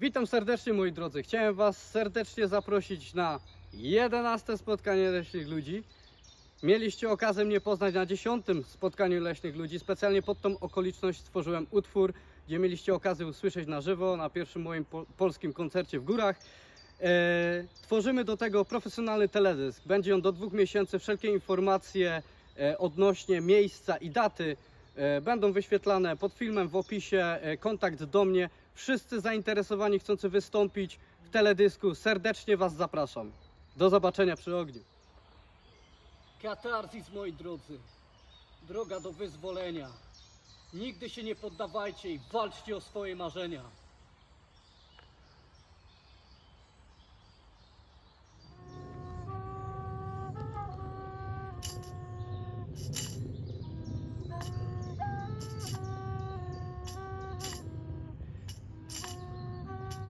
Witam serdecznie moi drodzy. Chciałem Was serdecznie zaprosić na 11 spotkanie leśnych ludzi. Mieliście okazję mnie poznać na 10 spotkaniu leśnych ludzi. Specjalnie pod tą okoliczność stworzyłem utwór, gdzie mieliście okazję usłyszeć na żywo na pierwszym moim po polskim koncercie w górach. E, tworzymy do tego profesjonalny teledysk. Będzie on do dwóch miesięcy. Wszelkie informacje e, odnośnie miejsca i daty będą wyświetlane pod filmem w opisie. E, kontakt do mnie. Wszyscy zainteresowani chcący wystąpić w teledysku serdecznie Was zapraszam. Do zobaczenia przy ogniu. Katarzis, moi drodzy. Droga do wyzwolenia. Nigdy się nie poddawajcie i walczcie o swoje marzenia.